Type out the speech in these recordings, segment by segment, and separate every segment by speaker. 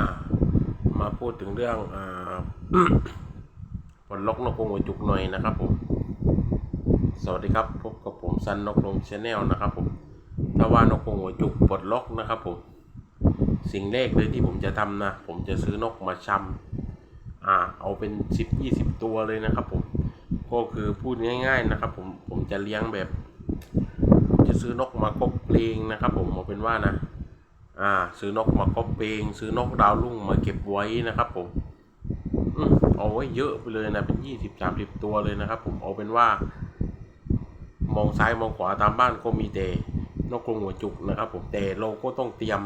Speaker 1: ามาพูดถึงเรื่องอ่าผลล็อกนกกรงหัวจุกหน่อยนะครับผม สวัสดีครับพบกับผมซันนกลงชาแนลนะครับผมถ้าว่านกกรงหัวจุกปลดล็อกนะครับผม สิ่งแรกเลยที่ผมจะทำนะ ผมจะซื้อนกมาชำอ่าเอาเป็นสิบยี่สิบตัวเลยนะครับผม ก็คือพูดง่าย ๆนะครับ ผมผมจะเลี้ยงแบบจะซื้อนกมากบเพลงนะครับ ผมเอาเป็นว่านะ อ่า ซื้อนกมากบเพลงซื้อนกดาวรุ่งมาเก็บไว้นะครับผมอืมเอาไว้เยอะไปเลยนะเป็นยี่สิบสามสิบตัวเลยนะครับ ผมเอาเป็นว่า มองซ้ายมองขวาตามบ้านก็มีแต่นกกรงหัวจุกนะครับ ผมแต่เราก็ต้องเตรียม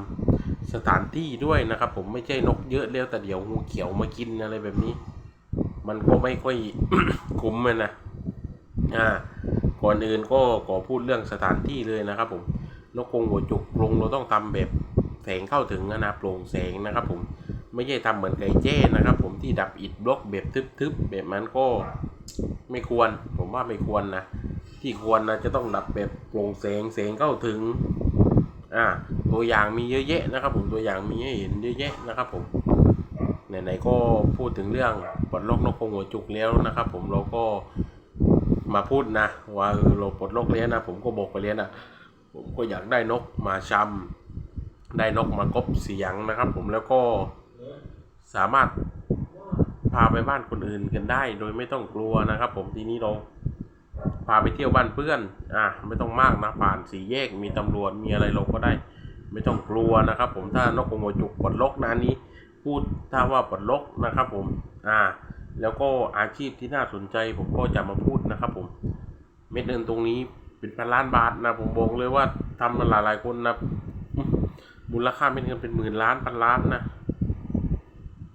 Speaker 1: สถานที่ด้วยนะครับ ผมไม่ใช่นกเยอะแล้วแต่เดี๋ยวงูเขียวมากินอะไรแบบนี้ มันก็ไม่ค่อยคุ้มเลยนะอ่าก่อนอื่นก็ขอพูดเรื่องสถานที่เลยนะครับ ผมนกกรงหัวจุกกรงเราต้องทำแบบ แสงเข้าถึงนะโปร่งแสงนะครับผมไม่ใช่ทำเหมือนไก่แจ้นะครับ ผมที่ดับอิฐบล็อกแบบทึบๆแบบนั้นก็ไม่ควร ผมว่าไม่ควรนะที่ควรนะจะต้องดับแบบโปร่งแสงแสงเข้าถึงอ่าตัวอย่างมีเยอะแยะนะครับ ผมตัวอย่างมีให้เห็นเยอะแยะนะครับ ผมไหนๆก็พูดถึงเรื่องปลดล็อกนกกงหัวจุกแล้วนะครับ ผมเราก็มาพูดนะว่าเราปลดล็อกแล้วนะผมก็บอกไปแล้วนะผมก็อยากได้นกมาชำ ได้นกมากบเสียงนะครับ ผมแล้วก็สามารถพาไปบ้านคนอื่นกันได้ โดยไม่ต้องกลัวนะครับ ผมทีนี้เราพาไปเที่ยวบ้านเพื่อน อะไม่ต้องมากนะผ่านสี่แยกมีตำรวจมีอะไรเราก็ได้ ไม่ต้องกลัวนะครับ ผมถ้านกกงหัวจุกปลดล็อกนะนนี้ พูดถ้าว่าปลดล็อกนะครับ ผม อ่า แล้วก็อาชีพที่น่าสนใจ ผมก็จะมาพูดนะครับ ผม เม็ดเงินตรงนี้เป็นพันล้านบาทนะผมบอกเลยว่าทำมาหลายๆคนนะ มูลค่าเม็ดเงินเป็นหมื่นล้านพันล้านนะ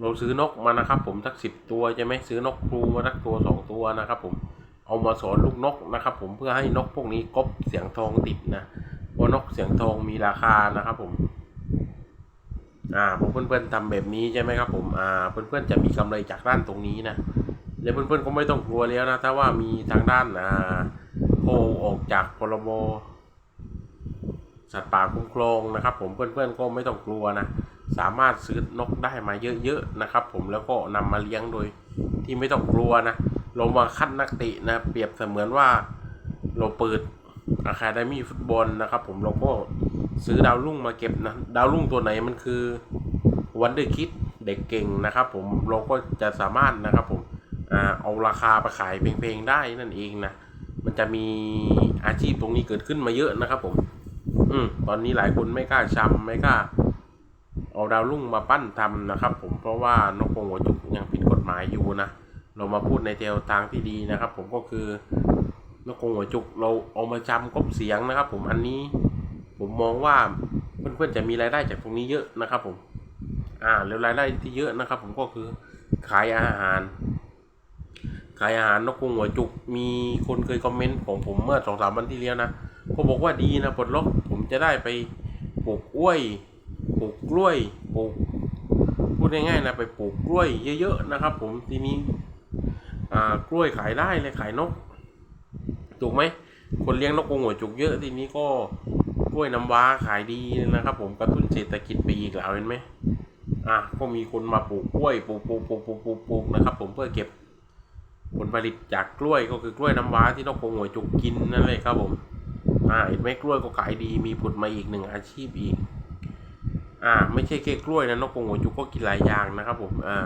Speaker 1: เราซื้อนกมานะครับ ผมสักสิบตัวใช่ไหมซื้อนกครูมาสักตัวสองตัวนะครับ ผมเอามาสอนลูกนกนะครับ ผมเพื่อให้นกพวกนี้กบเสียงทองติดนะเพราะนกเสียงทองมีราคานะครับ ผม อ่าพวกเพื่อนๆทำแบบนี้ใช่ไหมครับ ผมอ่าเพื่อนๆจะมีกำไรจากด้านตรงนี้นะแล้วเพื่อนๆก็ไม่ต้องกลัวแล้วนะถ้าว่ามีทางด้านอ่าโอออกจากพรบ สัตว์ป่าคุ้มครองนะครับ ผมเพื่อนๆก็ไม่ต้องกลัวนะ สามารถซื้อนกได้มาเยอะๆนะครับ ผมแล้วก็นำมาเลี้ยงโดยที่ไม่ต้องกลัวนะเรามาคัดนักเตะนะ เปรียบเสมือนว่าเราเปิดอาคาเดมี่ฟุตบอลนะครับ ผมเราก็ซื้อดาวรุ่งมาเก็บนะ ดาวรุ่งตัวไหนมันคือวันเดอร์คิดเด็กเก่งนะครับ ผมเราก็จะสามารถนะครับผมเอาราคาไปขายเพลงๆได้นั่นเองนะ มันจะมีอาชีพตรงนี้เกิดขึ้นมาเยอะนะครับผม อืมตอนนี้หลายคนไม่กล้าชำไม่กล้า เอาดาวรุ่งมาปั้นทำนะครับ ผมเพราะว่านกกงหัวจุกยังผิดกฎหมายอยู่นะเรามาพูดในแนวทางที่ดีนะครับ ผมก็คือนกกงหัวจุกเราเอามาจำกบเสียงนะครับ ผมอันนี้ผมมองว่าเพื่อนๆจะมีรายได้จากตรงนี้เยอะนะครับ ผม อ่าแล้วรายได้ที่เยอะนะครับ ผมก็คือขายอาหาร ขายอาหารนกกงหัวจุก มีคนเคยคอมเมนต์ของผมเมื่อสองสามวันที่แล้วนะก็บอกว่าดีนะปลดล็อก จะได้ไปปลูกกล้วยปลูกกล้วยปลูกพูดง่ายๆนะไปปลูกกล้วยเยอะๆนะครับ ผมทีนี้อ่ากล้วยขายได้เลยขายนก ถูกไหมคนเลี้ยงนกกรงหัวจุกเยอะทีนี้ก็กล้วยน้ำว้าขายดีนะครับ ผมกระตุ้นเศรษฐกิจไปอีกแล้วเห็นไหมอะก็มีคนมาปลูกกล้วยปลูกปลูกปลูกปลูกปลูกปลูกนะครับ ผมเพื่อเก็บผลผลิตจากกล้วยก็คือกล้วยน้ำว้าที่นกกรงหัวจุกกินนั่นเลยครับผม อ่าเห็นไหมกล้วยก็ขายดีมีผลมาอีกหนึ่งอาชีพอีก อ่า ไม่ใช่แค่กล้วยนะนกกงหัวจุกก็กินหลายอย่างนะครับผมอ่า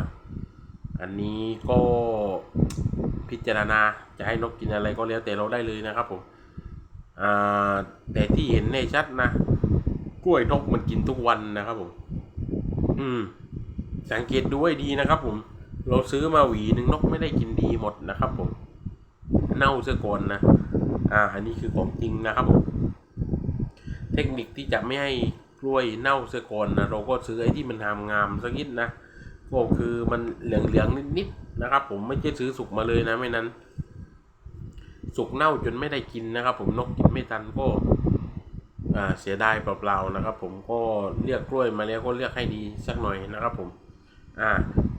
Speaker 1: อันนี้ก็พิจารณาจะให้นกกินอะไรก็แล้วแต่เราได้เลยนะครับผมอ่าแต่ที่เห็นในชัดนะกล้วยนกมันกินทุกวันนะครับผม อืม สังเกตดูให้ดีนะครับ ผม เราซื้อมาหวีหนึ่งนกไม่ได้กินดีหมดนะครับ ผม เน่าเสียก่อนนะ อ่าอันนี้คือของจริงนะครับผมเทคนิคที่จะไม่ให้กล้วยเน่าเสียก่อนนะเราก็ซื้อไอ้ที่มันงามงามสักนิดนะก็คือมันเหลืองๆนิดๆนะครับ ผมไม่ใช่ซื้อสุกมาเลยนะไม่นั้น สุกเน่าจนไม่ได้กินนะครับ ผมนกกินไม่ทันก็อ่าเสียดายเปล่าๆนะครับ ผมก็เลือกกล้วยมาแล้วก็เลือกให้ดีสักหน่อยนะครับ ผม อ่า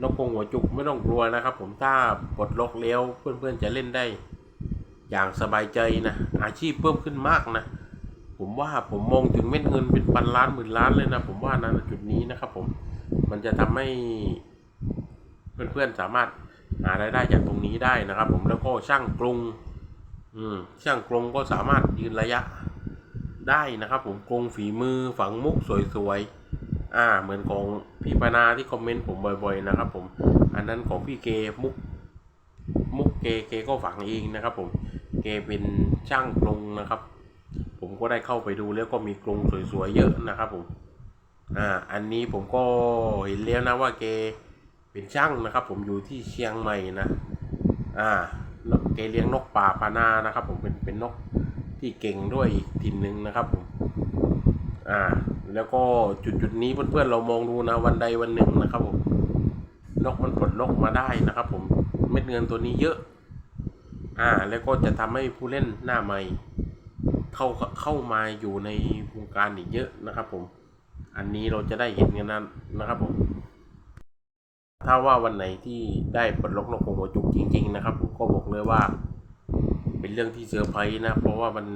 Speaker 1: นกกงหัวจุกไม่ต้องกลัวนะครับ ผมถ้าปลดล็อกแล้วเพื่อนๆจะเล่นได้ อย่างสบายใจนะ อาชีพเพิ่มขึ้นมากนะ ผมว่าผมมองถึงเม็ดเงินเป็นพันล้านหมื่นล้านเลยนะ ผมว่านะจุดนี้นะครับผม มันจะทำให้เพื่อนๆสามารถหารายได้จากตรงนี้ได้นะครับ ผมแล้วก็ช่างกรุงอืมช่างกรงก็สามารถยืนระยะได้นะครับ ผมกรงฝีมือฝังมุกสวยๆอ่า เหมือนของพี่ปนาที่คอมเมนต์ผมบ่อย ๆ นะครับ ผม อันนั้นของพี่เกมุกมุกเกเกก็ฝังเองนะครับ ผม เกเป็นช่างกรงนะครับ ผมก็ได้เข้าไปดูแล้วก็มีกรงสวยๆเยอะนะครับผมอ่าอันนี้ผมก็เห็นแล้วนะว่าเกเป็นช่างนะครับ ผมอยู่ที่เชียงใหม่นะอ่าแล้วเกเลี้ยงนกป่าพานานะครับ ผมเป็นเป็นนกที่เก่งด้วยอีกถิ่นหนึ่งนะครับผมอ่าแล้วก็จุดจุดนี้เพื่อนๆเรามองดูนะวันใดวันหนึ่งนะครับผมนกมันปลนกมาได้นะครับ ผมเม็ดเงินตัวนี้เยอะ อ่าแล้วก็จะทำให้ผู้เล่นหน้าใหม่ เข้าเข้ามาอยู่ในวงการอีกเยอะนะครับผม อันนี้เราจะได้เห็นกันนั้นนะครับผม ถ้าว่าวันไหนที่ได้ปลดล็อกนกหัวจุกจริง ๆ นะครับ ผมก็บอกเลยว่า เป็นเรื่องที่เซอร์ไพรส์นะ เพราะว่ามัน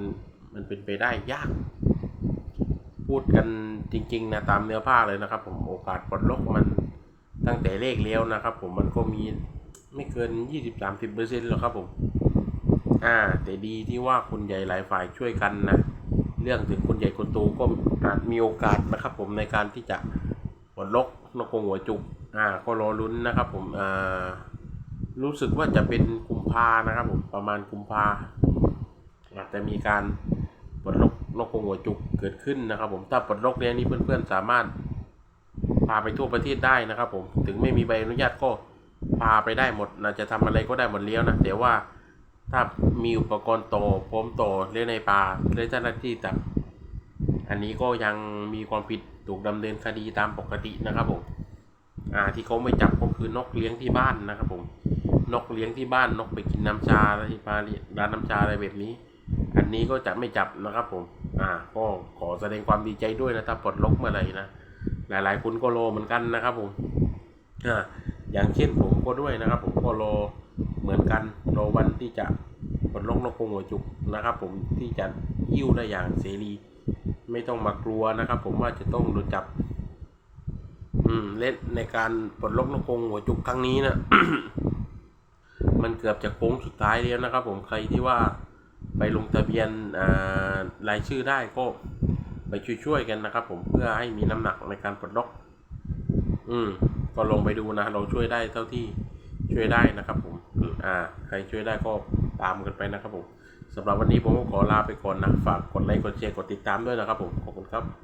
Speaker 1: มันเป็นไปได้ยาก พูดกันจริง ๆ นะตามเนื้อผ้าเลยนะครับ ผมโอกาสปลดล็อกมันตั้งแต่เลขเลี้ยวนะครับ ผมมันก็มีไม่เกินยี่สิบสามสิบเปอร์เซ็นต์หรอกครับผม อ่า แต่ดีที่ว่าคนใหญ่หลายฝ่ายช่วยกันนะ เรื่องถึงคนใหญ่คนโตก็อาจมีโอกาสนะครับ ผมในการที่จะปลดล็อกนกกรงหัวจุก อ่า ก็รอลุ้นนะครับ ผมอ่ารู้สึกว่าจะเป็นกุมภานะครับ ผมประมาณกุมภาอาจจะมีการปลดล็อกนกกรงหัวจุกเกิดขึ้นนะครับ ผมถ้าปลดล็อกเนี้ยนี่เพื่อนๆสามารถพาไปทั่วประเทศได้นะครับ ผมถึงไม่มีใบอนุญาตก็พาไปได้หมดนะจะทำอะไรก็ได้หมดเลี้ยวนะแต่ว่า ถ้ามีอุปกรณ์โตพร้อมโตเลี้ยงในป่าเลี้ยงเจ้าหน้าที่จับ อันนี้ก็ยังมีความผิดถูกดำเนินคดีตามปกตินะครับผมอ่าที่เขาไม่จับก็คือนกเลี้ยงที่บ้านนะครับผมนกเลี้ยงที่บ้านนกไปกินน้ำชาอะไรที่พาร้านน้ำชาอะไรแบบนี้ อันนี้ก็จะไม่จับนะครับผม อ่าก็ขอแสดงความดีใจด้วยนะถ้าปลดล็อกเมื่อไหร่นะหลายๆคนก็รอเหมือนกันนะครับผมอ่าอย่างเช่นผมก็ด้วยนะครับ ผมก็รอ เหมือนกันรอวันที่จะปลดล็อกนกกรงหัวจุกนะครับ ผมที่จะยิ้วได้อย่างเสรี ไม่ต้องมากลัวนะครับ ผมว่าจะต้องโดนจับ อืมเล่นในการปลดล็อกนกกรงหัวจุกครั้งนี้นะมันเกือบจะโค้งสุดท้ายแล้วนะครับ ผมใครที่ว่าไปลงทะเบียนรายชื่อได้ก็ไปช่วยๆกันนะครับ ผมเพื่อให้มีน้ำหนักในการปลดล็อก อืมก็ลงไปดูนะ เราช่วยได้เท่าที่ ช่วยได้นะครับผมอ่าใครช่วยได้ก็ตามกันไปนะครับผมสำหรับวันนี้ผมก็ขอลาไปก่อนนะ ฝากกดไลค์ กดแชร์ กดติดตามด้วยนะครับผม ขอบคุณครับ